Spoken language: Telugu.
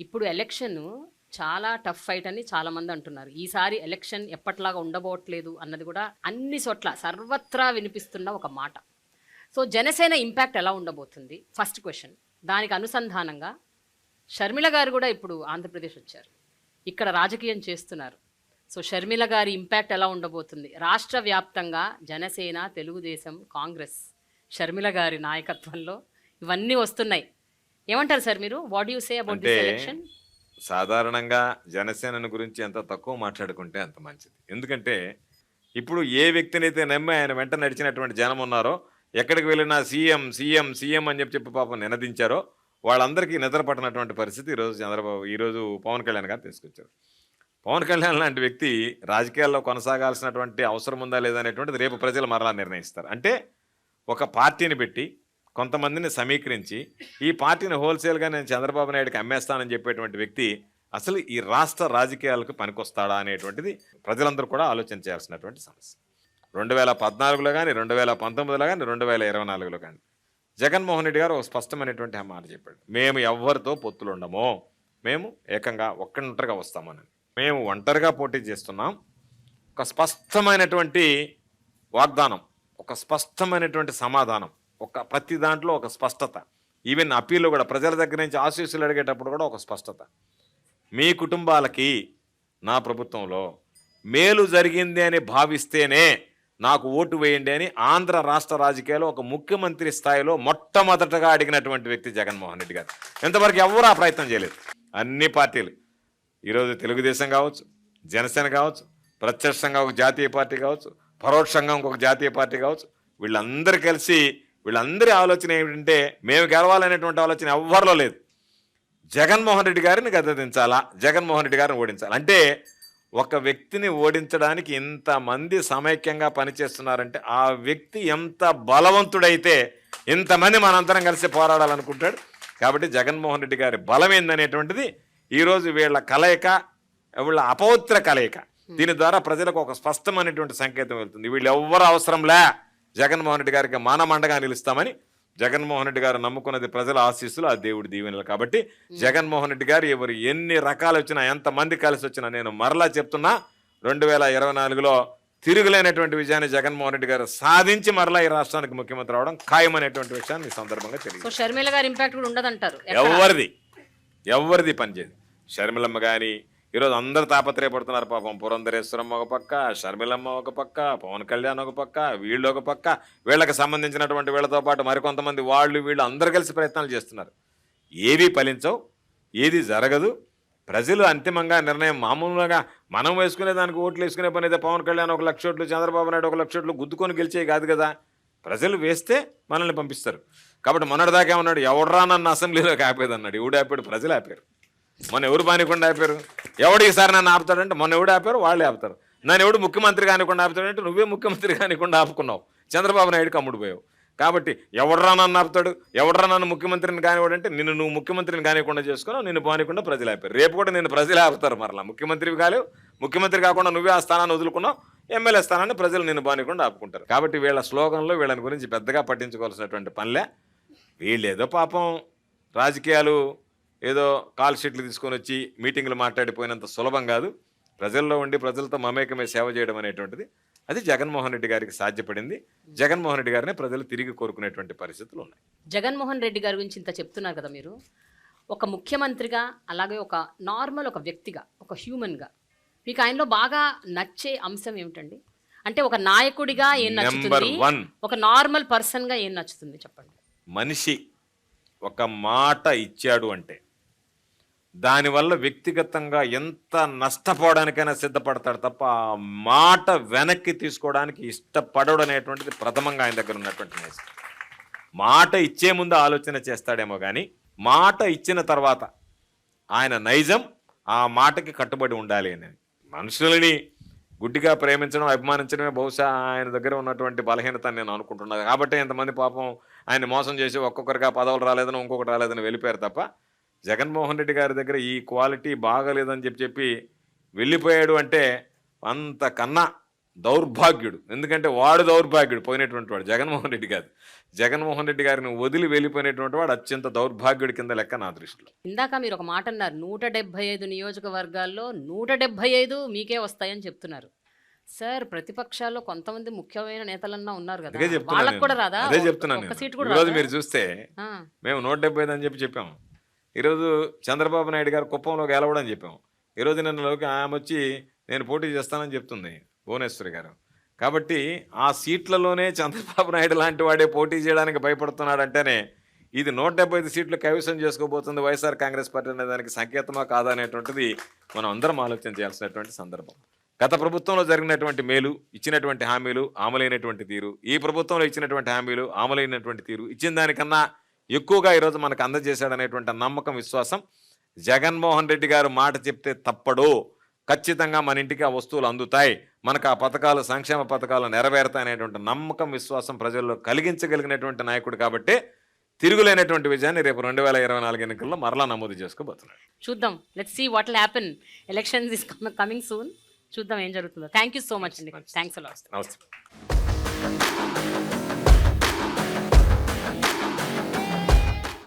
ఇప్పుడు ఎలక్షన్ చాలా టఫ్ ఫైట్ అని చాలా మంది అంటున్నారు. ఈసారి ఎలక్షన్ ఎప్పట్లాగా ఉండబోట్లేదు అన్నది కూడా అన్ని చోట్ల సర్వత్రా వినిపిస్తున్న ఒక మాట. సో జనసేన ఇంపాక్ట్ ఎలా ఉండబోతుంది? First question. దానికి అనుసంధానంగా షర్మిల గారు కూడా ఇప్పుడు ఆంధ్రప్రదేశ్ వచ్చారు. ఇక్కడ రాజకీయం చేస్తున్నారు. సో షర్మిల గారి ఇంపాక్ట్ ఎలా ఉండబోతుంది? రాష్ట్ర వ్యాప్తంగా జనసేన తెలుగుదేశం కాంగ్రెస్ షర్మిల గారి నాయకత్వంలో ఇవన్నీ వస్తున్నాయి. ఏమంటారు సార్ మీరు? What you say about this election సాధారణంగా జనసేనను గురించి ఎంత తక్కువ మాట్లాడుకుంటే అంత మంచిది. ఎందుకంటే ఇప్పుడు ఏ వ్యక్తినైతే నమ్మి ఆయన వెంట నడిచినటువంటి జనం ఉన్నారో ఎక్కడికి వెళ్ళినా సీఎం సీఎం సీఎం అని చెప్పి చెప్పి పాపం నినదించారో వాళ్ళందరికీ నిద్ర పట్టినటువంటి పరిస్థితి ఈరోజు చంద్రబాబు ఈరోజు పవన్ కళ్యాణ్ గారు తీసుకొచ్చారు. పవన్ కళ్యాణ్ లాంటి వ్యక్తి రాజకీయాల్లో కొనసాగాల్సినటువంటి అవసరం ఉందా లేదా అనేటువంటిది రేపు ప్రజలు మరలా నిర్ణయిస్తారు. అంటే ఒక పార్టీని పెట్టి కొంతమందిని సమీకరించి ఈ పార్టీని హోల్సేల్గా నేను చంద్రబాబు నాయుడుకి అమ్మేస్తానని చెప్పేటువంటి వ్యక్తి అసలు ఈ రాష్ట్ర రాజకీయాలకు పనికొస్తాడా అనేటువంటిది ప్రజలందరూ కూడా ఆలోచన చేయాల్సినటువంటి సమస్య. రెండు వేల పద్నాలుగులో కానీ రెండు వేల పంతొమ్మిదిలో కానీ రెండు వేల ఇరవై నాలుగులో కానీ జగన్మోహన్ రెడ్డి గారు ఒక స్పష్టమైనటువంటి మాట చెప్పాడు. మేము ఎవరితో పొత్తులు ఉండము మేము ఏకంగా ఒక్కటంటరిగా వస్తామని. మేము ఒంటరిగా పోటీ చేస్తున్నాం. ఒక స్పష్టమైనటువంటి వాగ్దానం ఒక స్పష్టమైనటువంటి సమాధానం. ఒక ప్రతి దాంట్లో ఒక స్పష్టత. ఈవెన్ అప్పీల్లో కూడా ప్రజల దగ్గర నుంచి ఆశీస్సులు అడిగేటప్పుడు కూడా ఒక స్పష్టత. మీ కుటుంబాలకి నా ప్రభుత్వంలో మేలు జరిగింది అని భావిస్తేనే నాకు ఓటు వేయండి అని ఆంధ్ర రాష్ట్ర రాజకీయాల్లో ఒక ముఖ్యమంత్రి స్థాయిలో మొట్టమొదటగా అడిగినటువంటి వ్యక్తి జగన్మోహన్ రెడ్డి గారు. ఎంతవరకు ఎవరు ఆ ప్రయత్నం చేయలేదు. అన్ని పార్టీలు. ఈరోజు తెలుగుదేశం కావచ్చు జనసేన కావచ్చు ప్రత్యక్షంగా ఒక జాతీయ పార్టీ కావచ్చు పరోక్షంగా ఇంకొక జాతీయ పార్టీ కావచ్చు వీళ్ళందరూ కలిసి వీళ్ళందరి ఆలోచన ఏమిటంటే మేము గెలవాలనేటువంటి ఆలోచన ఎవ్వరిలో లేదు. జగన్మోహన్ రెడ్డి గారిని గద్దదించాలా జగన్మోహన్ రెడ్డి గారిని ఓడించాలి? అంటే ఒక వ్యక్తిని ఓడించడానికి ఇంతమంది సమైక్యంగా పనిచేస్తున్నారంటే ఆ వ్యక్తి ఎంత బలవంతుడైతే ఇంతమంది మనందరం కలిసి పోరాడాలనుకుంటాడు. కాబట్టి జగన్మోహన్ రెడ్డి గారి బలం ఏందనేటువంటిది ఈరోజు వీళ్ళ కలయిక వీళ్ళ అపవిత్ర కలయిక. దీని ద్వారా ప్రజలకు ఒక స్పష్టమైనటువంటి సంకేతం వెళ్తుంది. వీళ్ళు ఎవ్వరు అవసరంలే జగన్మోహన్ రెడ్డి గారికి మానమండగా నిలుస్తామని జగన్మోహన్ రెడ్డి గారు నమ్ముకున్నది ప్రజల ఆశీస్సులు ఆ దేవుడి దీవెనలు. కాబట్టి జగన్మోహన్ రెడ్డి గారు ఎవరు ఎన్ని రకాలు వచ్చినా ఎంతమంది కలిసి వచ్చినా నేను మరలా చెప్తున్నా రెండు వేల ఇరవై నాలుగులో తిరుగులేనటువంటి విజయాన్ని జగన్మోహన్ రెడ్డి గారు సాధించి మరలా ఈ రాష్ట్రానికి ముఖ్యమంత్రి అవడం ఖాయమనేటువంటి విషయాన్ని ఈ సందర్భంగా తెలియదు షర్మిల గారి ఇంపాక్ట్ కూడా ఉండదంటారు? ఎవరిది? ఎవరిది పనిచేయదు. షర్మిలమ్మ కానీ ఈరోజు అందరు తాపత్రయపడుతున్నారు పాపం. పురంధరేశ్వరమ్మ ఒక పక్క షర్మిలమ్మ ఒక పక్క పవన్ కళ్యాణ్ ఒక పక్క వీళ్ళు ఒక పక్క. వీళ్ళకి సంబంధించినటువంటి వీళ్ళతో పాటు మరికొంతమంది వాళ్ళు వీళ్ళు అందరు కలిసి ప్రయత్నాలు చేస్తున్నారు. ఏవి ఫలించవు ఏది జరగదు. ప్రజలు అంతిమంగా నిర్ణయం మామూలుగా మనం వేసుకునే దానికి ఓట్లు వేసుకునే పని అయితే పవన్ కళ్యాణ్ ఒక లక్ష ఓట్లు చంద్రబాబు నాయుడు ఒక లక్ష ఓట్లు గుద్దుకొని గెలిచేవి కాదు కదా. ప్రజలు వేస్తే మనల్ని పంపిస్తారు. కాబట్టి మొన్నటిదాకా ఏమన్నాడు? ఎవడరా నన్ను అసెంబ్లీలోకి ఆపేది అన్నాడు ఎవడు ఆపాడు ప్రజలు ఆపారు. మొన్న ఎవరు బానికుండా ఆపారు? ఎవడు ఈసారి నన్ను ఆపుతాడంటే మొన్న ఎవడు ఆపారు? వాళ్ళే ఆపుతారు. నన్ను ఎవడు ముఖ్యమంత్రి కానికుండా ఆపుతాడంటే నువ్వే ముఖ్యమంత్రి కానికుండా ఆపుకున్నావు. చంద్రబాబు నాయుడుకి కమ్ముడు పోయావు. కాబట్టి ఎవడరా నన్ను ఆపుతాడు? ఎవడరా నన్ను ముఖ్యమంత్రిని కానివ్వడంటే నిన్ను నువ్వు ముఖ్యమంత్రిని కానికుండా చేసుకున్నావు నిన్ను బానికుండా ప్రజలు ఆపారు. రేపు కూడా నేను ప్రజలు ఆపుతారు మరలా. ముఖ్యమంత్రివి కాలేవు. ముఖ్యమంత్రి కాకుండా నువ్వే ఆ స్థానాన్ని వదులుకున్నావు. ఎమ్మెల్యే స్థానాన్ని ప్రజలు నిన్ను బానికుండా ఆపుకుంటారు. కాబట్టి వీళ్ళ స్లోగన్లో వీళ్ళని గురించి పెద్దగా పట్టించుకోవాల్సినటువంటి పనిలే. వీళ్ళేదో పాపం రాజకీయాలు ఏదో కాల్ షీట్లు తీసుకొని వచ్చి మీటింగ్లు మాట్లాడిపోయినంత సులభం కాదు. ప్రజల్లో ఉండి ప్రజలతో మమేకమే సేవ చేయడం అనేటువంటిది అది జగన్మోహన్ రెడ్డి గారికి సాధ్యపడింది. జగన్మోహన్ రెడ్డి గారిని ప్రజలు తిరిగి కోరుకునేటువంటి పరిస్థితులు ఉన్నాయి. జగన్మోహన్ రెడ్డి గారి గురించి ఇంత చెప్తున్నారు కదా మీరు. ఒక ముఖ్యమంత్రిగా అలాగే ఒక నార్మల్ ఒక వ్యక్తిగా ఒక హ్యూమన్గా మీకు ఆయనలో బాగా నచ్చే అంశం ఏమిటండి? అంటే ఒక నాయకుడిగా ఏం నచ్చుతుంది? ఒక నార్మల్ పర్సన్గా ఏం నచ్చుతుంది చెప్పండి? మనిషి ఒక మాట ఇచ్చాడు అంటే దానివల్ల వ్యక్తిగతంగా ఎంత నష్టపోవడానికైనా సిద్ధపడతాడు తప్ప ఆ మాట వెనక్కి తీసుకోవడానికి ఇష్టపడడు అనేటువంటిది ప్రథమంగా ఆయన దగ్గర ఉన్నటువంటి నైజం మాట ఇచ్చే ముందు ఆలోచన చేస్తాడేమో కానీ మాట ఇచ్చిన తర్వాత ఆయన నైజం ఆ మాటకి కట్టుబడి ఉండాలి అని. మనుషులని గుడ్డిగా ప్రేమించడం అభిమానించడమే బహుశా ఆయన దగ్గర ఉన్నటువంటి బలహీనత నేను అనుకుంటున్నాను. కాబట్టి ఇంతమంది పాపం ఆయన మోసం చేసి ఒక్కొక్కరిగా పదవులు రాలేదని ఇంకొకటి రాలేదని వెళ్ళిపోయారు తప్ప జగన్మోహన్ రెడ్డి గారి దగ్గర ఈ క్వాలిటీ బాగలేదని చెప్పి చెప్పి వెళ్ళిపోయాడు అంటే అంతకన్నా దౌర్భాగ్యుడు. ఎందుకంటే వాడు దౌర్భాగ్యుడు పోయినటువంటి వాడు జగన్మోహన్ రెడ్డి కాదు. జగన్మోహన్ రెడ్డి గారిని వదిలి వెళ్ళిపోయినటువంటి వాడు అత్యంత దౌర్భాగ్యుడి కింద లెక్క నా దృష్టిలో. ఇందాక మీరు ఒక మాట అన్నారు నూట డెబ్బై ఐదు నియోజకవర్గాల్లో నూట డెబ్బై ఐదు మీకే వస్తాయని చెప్తున్నారు. సార్ ప్రతిపక్షాల్లో కొంతమంది ముఖ్యమైన నేతలన్నా ఉన్నారు కదా. వాళ్ళకి కూడా రాదా. అదే చెప్తున్నాను? మీరు చూస్తే మేము నూట డెబ్బై ఐదు అని చెప్పి చెప్పాము. ఈరోజు చంద్రబాబు నాయుడు గారు కుప్పంలో గెలవడని చెప్పాము. ఈరోజు నిన్నలోకి ఆమె వచ్చి నేను పోటీ చేస్తానని చెప్తుంది భువనేశ్వరి గారు. కాబట్టి ఆ సీట్లలోనే చంద్రబాబు నాయుడు లాంటి వాడే పోటీ చేయడానికి భయపడుతున్నాడంటేనే ఇది నూట డెబ్బై ఐదు సీట్లు కైవసం చేసుకోబోతుంది వైఎస్ఆర్ కాంగ్రెస్ పార్టీ అనే దానికి సంకేతమా కాదా అనేటువంటిది మనం అందరం ఆలోచన చేయాల్సినటువంటి సందర్భం. గత ప్రభుత్వంలో జరిగినటువంటి మేలు ఇచ్చినటువంటి హామీలు అమలైనటువంటి తీరు ఈ ప్రభుత్వంలో ఇచ్చినటువంటి హామీలు అమలైనటువంటి తీరు ఇచ్చిన దానికన్నా ఎక్కువగా ఈరోజు మనకు అందజేశాడనేటువంటి నమ్మకం విశ్వాసం జగన్మోహన్ రెడ్డి గారు మాట చెప్తే తప్పడు. ఖచ్చితంగా మన ఇంటికి ఆ వస్తువులు అందుతాయి. మనకు ఆ పథకాలు సంక్షేమ పథకాలు నెరవేరుతాయి అనేటువంటి నమ్మకం విశ్వాసం ప్రజల్లో కలిగించగలిగినటువంటి నాయకుడు కాబట్టి తిరుగులేనటువంటి విజయాన్ని రేపు రెండు వేల ఇరవై నాలుగు ఎన్నికల్లో మరలా నమోదు చేసుకోబోతున్నాడు. చూద్దాం. Let's see what happen elections is coming soon చూద్దాం ఏం జరుగుతుందో. థ్యాంక్ యూ సో మచ్ అండి. థ్యాంక్స్ నమస్తే.